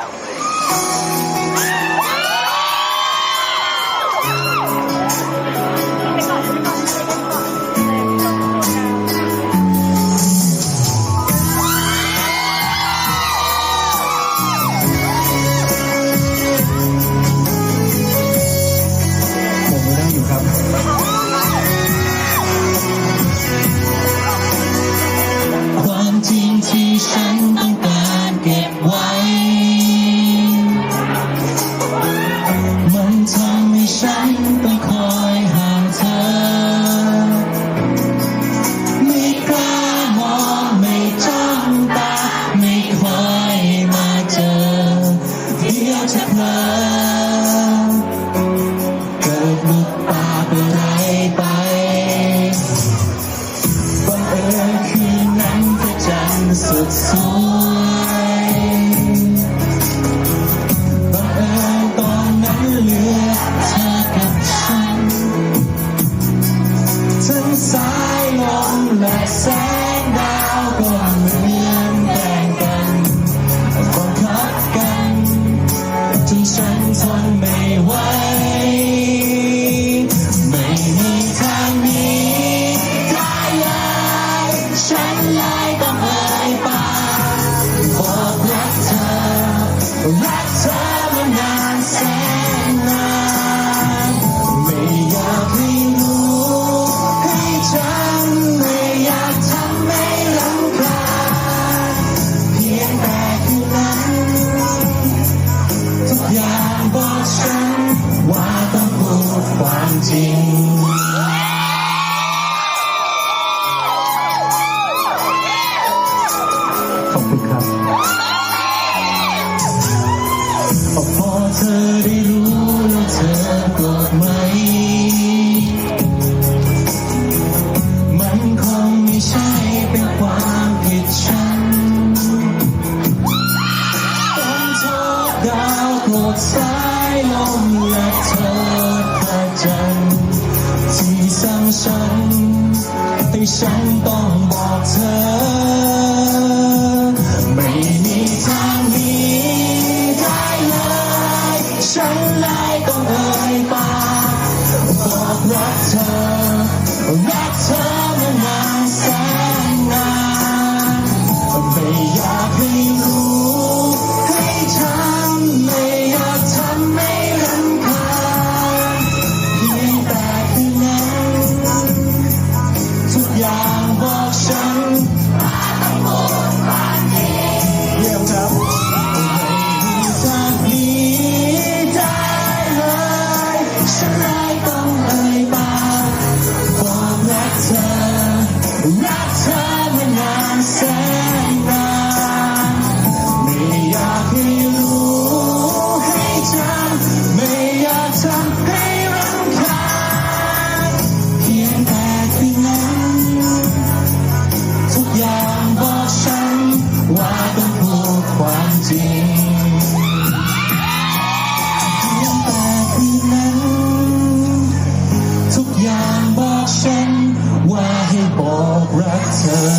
Oh! จะมาเกิดมุกตาไปไรไป Because. ว่าต้องพูดความจริงทุกอย่างบอกฉันว่าให้บอกรักเธอ